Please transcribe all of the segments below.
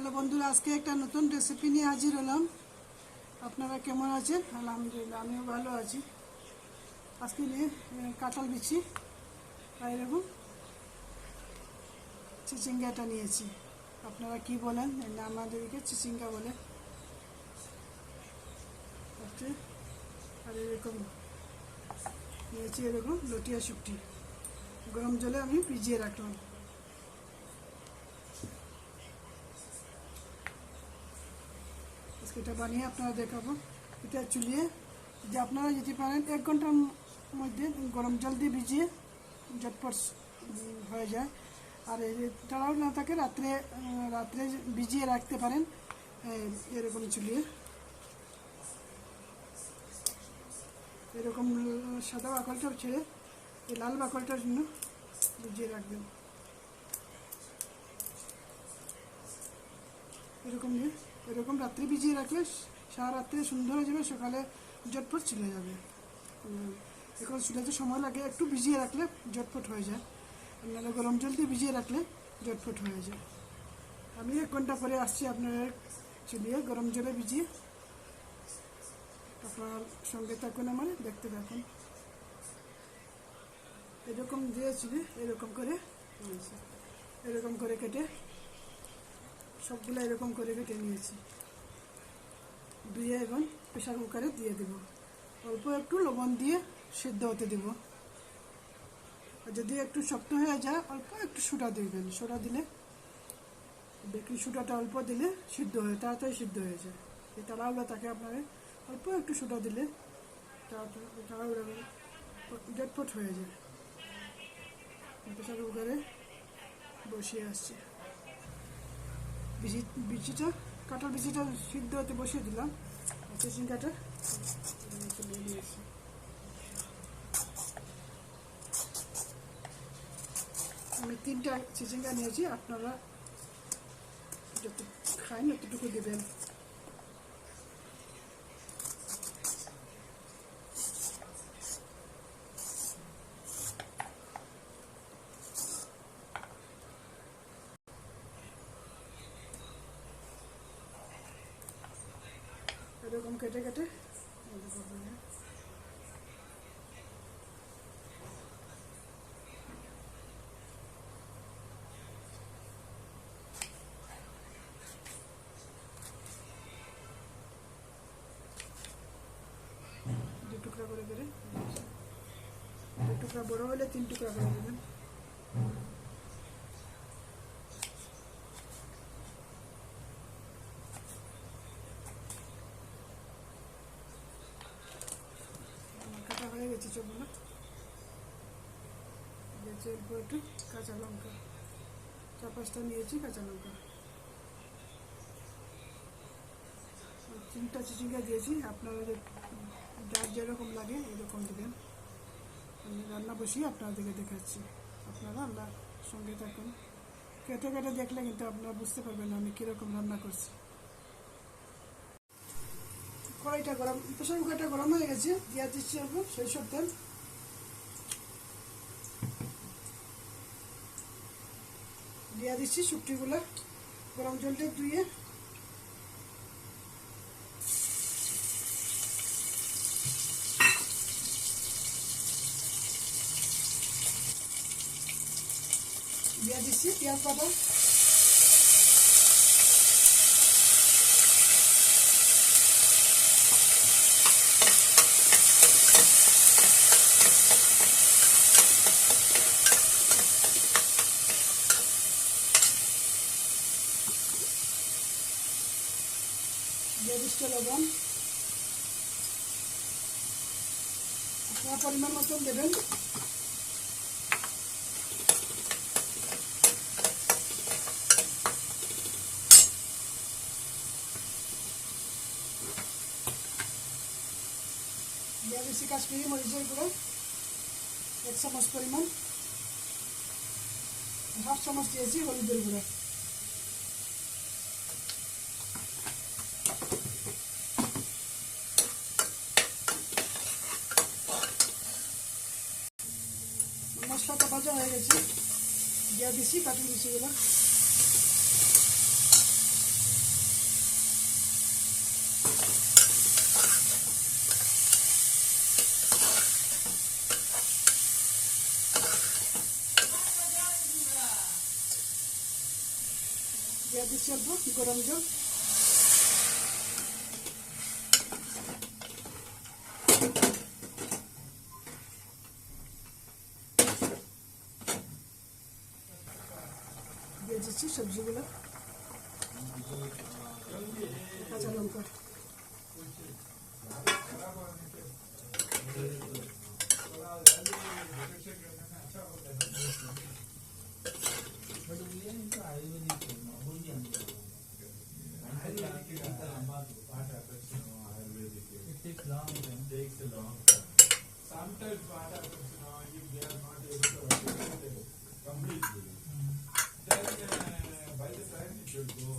Hello বন্ধুরা, আজকে একটা নতুন রেসিপি নিয়ে হাজির হলাম। আপনারা কেমন আছেন? আলহামদুলিল্লাহ, আমিও ভালো আছি। আজকে নিয়ে কাঁঠাল বিচি, আর এরকম চিচিঙ্গাটা নিয়েছি। আপনারা কি বলেন? আমাদেরকে চিচিঙ্গা বলে। আর এরকম নিয়েছি এরকম লটিয়া শুকটি গরম জলে আমি ভিজিয়ে রাখলাম। আজকে এটা বানিয়ে আপনারা দেখাবো। এটা চুলিয়ে। যে আপনারা যেতে পারেন, এক ঘণ্টার মধ্যে গরম জল দিয়ে ভিজিয়ে ঝটপট হয়ে যায়। আর তাড়াও না থাকে, রাত্রে রাত্রে ভিজিয়ে রাখতে পারেন এরকম চুলিয়ে। এরকম সাদা বাকলটা ছেড়ে, এই লাল বাকলটার জন্য ভিজিয়ে রাখবেন। এরকম নিয়ে এরকম রাত্রে ভিজিয়ে রাখলে সারা রাত্রে সুন্দর হয়ে যাবে, সকালে ঝটপট ছিলে যাবে। এখন চুলাতে সময় লাগে, একটু ভিজিয়ে রাখলে ঝটপট হয়ে যায়। নাহলে গরম জল দিয়ে ভিজিয়ে রাখলে ঝটপট হয়ে যায়। আমি এক ঘণ্টা পরে আসছি আপনার চুলিয়ে, গরম জলে ভিজিয়ে। আপনার সঙ্গে থাকুন আমার, দেখতে থাকুন। এরকম দিয়েছি এরকম করে এরকম করে কেটে সবগুলো এরকম করে কেটে নিয়েছি। ধুয়ে এখন প্রেশার কুকারে দিয়ে দেব। অল্প একটু লবণ দিয়ে সিদ্ধ হতে দেব। আর যদি একটু শক্ত হয়ে যায়, অল্প একটু সুটা দিবেন। সোডা দিলে বেকিং সুটাটা অল্প দিলে সিদ্ধ হয়ে, তাড়াতাড়ি সিদ্ধ হয়ে যায়। এই তাড়াগুলো তাকে আপনার, অল্প একটু সুটা দিলে তাড়াতাড়ি জটপট হয়ে যায়। প্রেশার কুকারে বসিয়ে আসছে। বিচি বিচিটা, কাঁঠাল বিচিটা সিদ্ধ হতে বসিয়ে দিলাম। চিচিং নিয়েছি আমি তিনটা চিচিঙ্গা নিয়েছি, আপনারা যত খান ততটুকু দেবেন। এরকম কেটে কেটে। টুকরা করে করে। দু টুকরা বড় হলে তিন টুকরা করে দেবেন আমার কাটা হয়ে গেছে চোখগুলো দিয়েছি একটু কাঁচা লঙ্কা। চার নিয়েছি কাঁচা লঙ্কা। আর চিচিঙ্গা দিয়েছি, আপনারা যে- যার যেরকম লাগে এরকম দেবেন। আমি রান্না বসিয়ে আপনাদেরকে দেখাচ্ছি। আপনারা আমরা সঙ্গে থাকুন। কেটে কেটে দেখলে কিন্তু আপনারা বুঝতে পারবেন আমি কীরকম রান্না করছি। কড়াইটা গরম প্রেশার কুকারটা গরম হয়ে গেছে, দিয়ে দিচ্ছি অল্প সরিষার তেল। দিয়ে দিচ্ছি শুকটিগুলো গরম জলটা ধুয়ে। দিয়ে দিচ্ছি পেঁয়াজ বাটা দিচ্ছি লবণ। আপনারা পরিমাণ মতন দেবেন। দিয়ে দিচ্ছি কাশ্মীরি মরিচের গুঁড়ো, এক চামচ পরিমাণ। হাফ চামচ দিয়েছি হলুদের গুঁড়ো। দিয়ে দিছি কাজু কুচিগুলো দিয়ে দিচ্ছি অল্প গরম জল দিচ্ছি সবজিগুলো কাঁচা লঙ্কা It takes long time. takes a long time. Sometimes what happens, you know, if they are not able to understand be difficult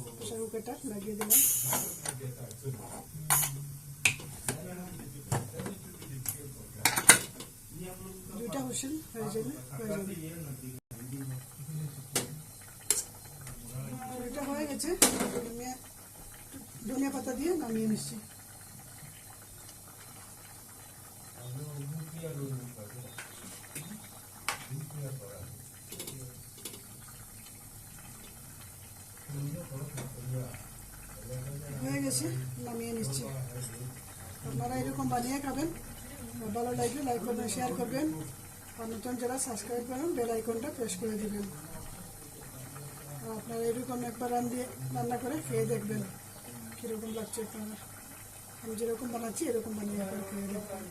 for guys. দুইটা হুসেল হয়ে যাবে এটা হয়ে গেছে আমি ধনিয়া পাতা দিয়ে নামিয়ে নিচ্ছি গেছে নামিয়ে নিচ্ছি। আপনারা এরকম বানিয়ে খাবেন, ভালো লাগবে লাইক করবেন শেয়ার করবেন, আর নতুন যারা সাবস্ক্রাইব করেন বেল আইকনটা প্রেস করে দেবেন। আপনারা এরকম একবার রান দিয়ে রান্না করে খেয়ে দেখবেন কীরকম লাগছে আপনারা। আমি যেরকম বানাচ্ছি, এরকম বানিয়ে একবার খেয়ে দেখবেন।